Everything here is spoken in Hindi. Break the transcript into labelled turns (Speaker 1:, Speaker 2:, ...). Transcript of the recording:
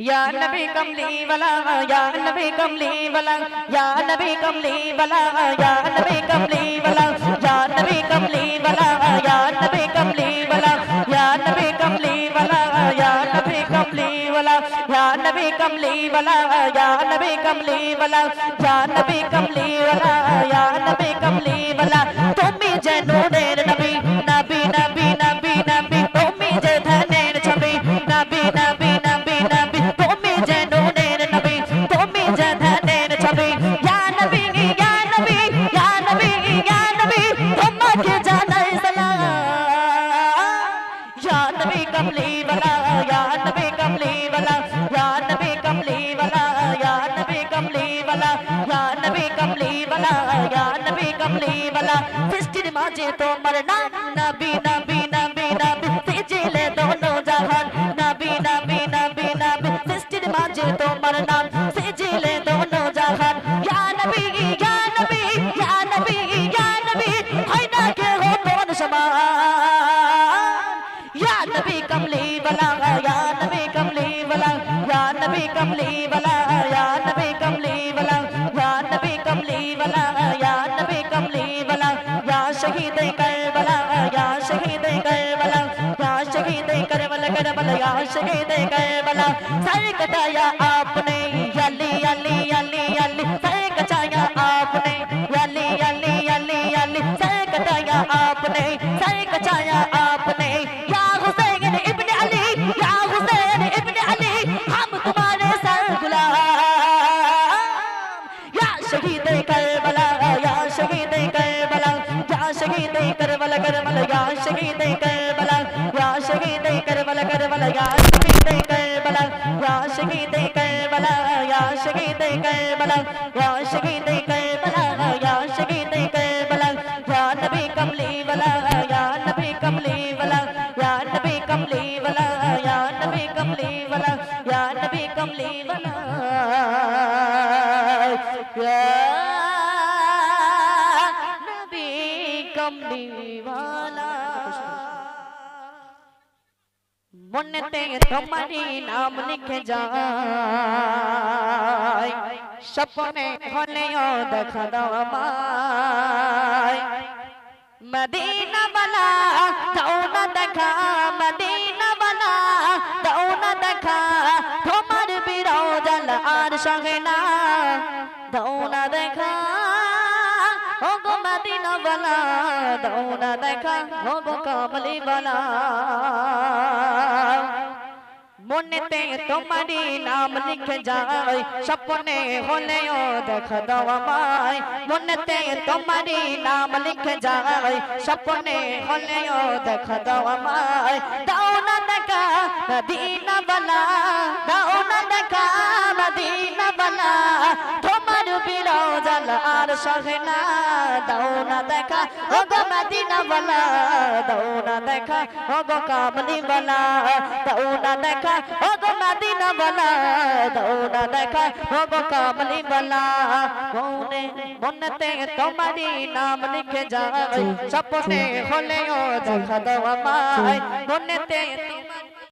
Speaker 1: या नबी कमली वाला या नबी कमली वाला या नबी कमली वाला या नबी कमली वाला या नबी कमली वाला या नबी कमली वाला या नबी कमली वाला या नबी कमली वाला या नबी कमली वाला या नबी कमली वाला या नबी कमली वाला या नबी कमली वाला तुम्ही जे नूरेर नबी कमली वाला या नबी कमली वाला या नबी कमली वाला या नबी कमली वाला या नबी कमली वाला या नबी कमली वाला फिस्टिर माजे तो मरना नबी नबी नबी नबी फिजिले दोनों जहान नबी नबी नबी नबी फिस्टिर माजे तो मरना फिजिले दोनों जहान या नबी या नबी या नबी या नबी है ना के हो दोन समान कमली वाला या नबी कमली वाला या नबी कमली वाला, या नबी कमली वाला या शहीद करबला, या शहीद करबला या शहीद करबला करबला, या शहीद करबला। सर कटाया आपने, यली यली यली यली सर कटाया आपने, यली यली शहीद करबला या शहीद करबला करबला या शहीद करबला या शहीद करबला या शहीद करबला या शहीद करबला या शहीद करबला या नबी कमली वाला या नबी कमली वाला या नबी कमली वाला या नबी कमली वाला या नबी कमली वाला या नबी कमली वाला মনেতে তোমারি নাম লিখে যায় স্বপ্নে হলেও দেখা দাও আমায় মদিনা বালা দাও না দেখা মদিনা বালা দাও না দেখা তোমার বিরোজাল আর সঙ্গে না দাও না দেখা বালা দাও না দেখা গো কমলি বালা মনেতে তোমারি নাম লিখে যায়, স্বপ্নে হলেও দেখা দাও আমায়। মনেতে তোমারি নাম লিখে যায়, স্বপ্নে হলেও দেখা দাও আমায়। দাও না দেখা মদিনা বালা সহনা দাও না দেখা। ও গো মদিনা বালা দাও না দেখা। ও গো কামলি বালা দাও না দেখা। ও গো মদিনা বালা দাও না দেখা। ও গো কামলি বালা মনে মনেতে তোমারি নাম লিখে যায়। স্বপ্নে হলেও দেখা দাও আমায়। মনেতে